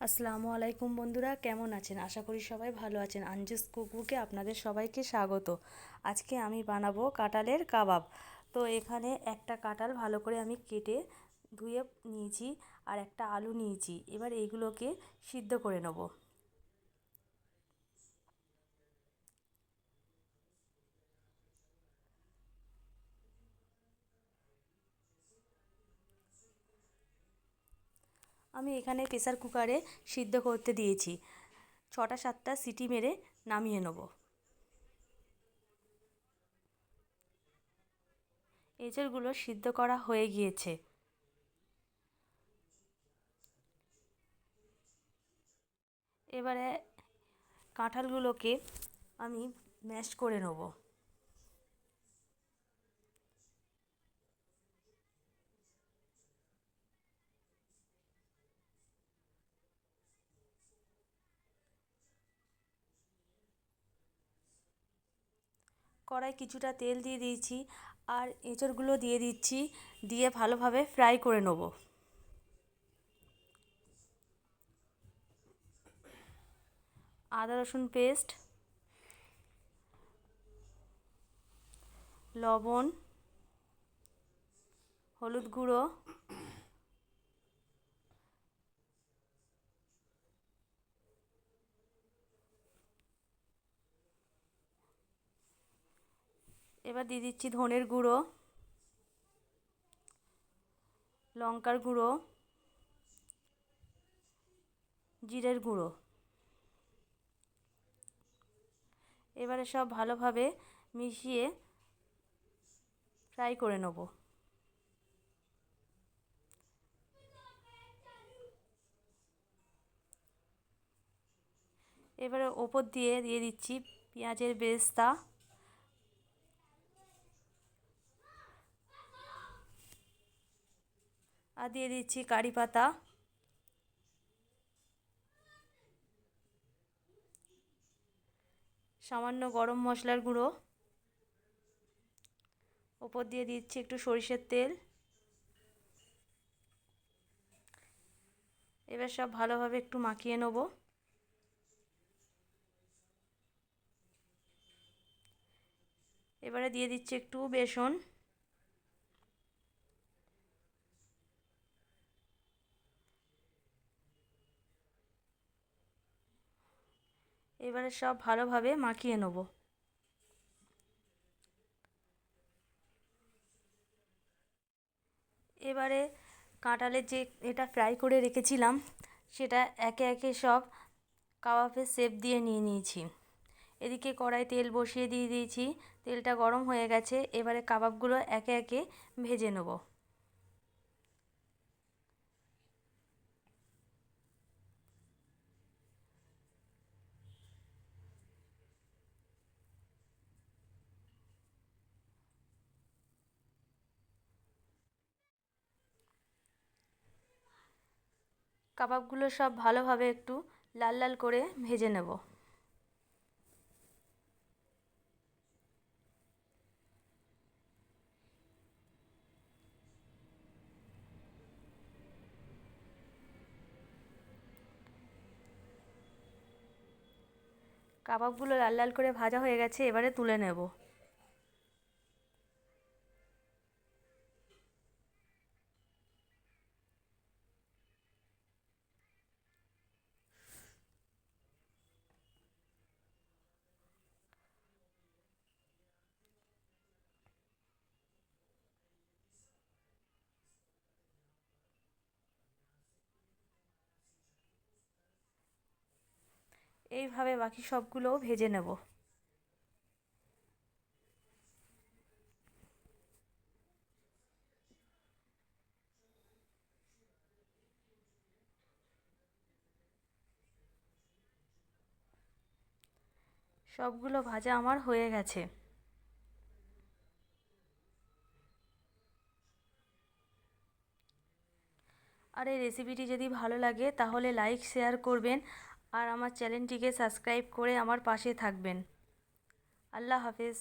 আসসালামু আলাইকুম বন্ধুরা, কেমন আছেন? আশা করি সবাই ভালো আছেন। আঞ্জুস কুকুকে আপনাদের সবাইকে স্বাগত। আজকে আমি বানাবো কাঁঠালের কাবাব। তো এখানে একটা কাঁঠাল ভালো করে আমি কেটে ধুয়ে নিয়েছি আর একটা আলু নিয়েছি। এবার এইগুলোকে সিদ্ধ করে নেব। আমি এখানে প্রেসার কুকারে সিদ্ধ করতে দিয়েছি। ছটা সাতটা সিটি মেরে নামিয়ে নেব। এঁচড়গুলো সিদ্ধ করা হয়ে গিয়েছে। এবারে কাঁঠালগুলোকে আমি ম্যাশ করে নেব। কড়াই কিছুটা তেল দিয়ে দিয়েছি আর এঁচড়গুলো দিয়ে দিচ্ছি, দিয়ে ভালোভাবে ফ্রাই করে নেব। আদা, রসুন পেস্ট, লবণ, হলুদ গুঁড়ো এবার দিয়ে দিচ্ছি ধনের গুঁড়ো, লঙ্কার গুঁড়ো, জিরের গুঁড়ো। এবারে সব ভালোভাবে মিশিয়ে ফ্রাই করে নেব। এবারে ওপর দিয়ে দিয়ে দিচ্ছি পেঁয়াজের বেস্তা আর দিয়ে দিচ্ছি কারি পাতা। সামান্য গরম মশলার গুঁড়ো। ওপর দিয়ে দিচ্ছি একটু সরিষের তেল। এবার সব ভালোভাবে একটু মাখিয়ে নেব। এবারে দিয়ে দিচ্ছি একটু বেসন। এবারে সব ভালোভাবে মাখিয়ে নেব। এবারে কাঁঠালের যে এটা ফ্রাই করে রেখেছিলাম, সেটা একে একে সব কাবাবের শেপ দিয়ে নিয়ে নিয়েছি। এদিকে কড়াই তেল বসিয়ে দিয়ে দিয়েছি, তেলটা গরম হয়ে গেছে, এবারে কাবাবগুলো একে একে ভেজে নেব। কাবাবগুলো সব ভালোভাবে একটু লাল লাল করে ভেজে নেব। কাবাবগুলো লাল লাল করে ভাজা হয়ে গেছে, এবারে তুলে নেব। এইভাবে বাকি সবগুলোও ভেজে নেব। সবগুলো ভাজা আমার হয়ে গেছে। আর এই রেসিপিটি যদি ভালো লাগে, তাহলে লাইক শেয়ার করবেন। আর আমার চ্যানেলটিকে সাবস্ক্রাইব করে আমার পাশে থাকবেন। আল্লাহ হাফেজ।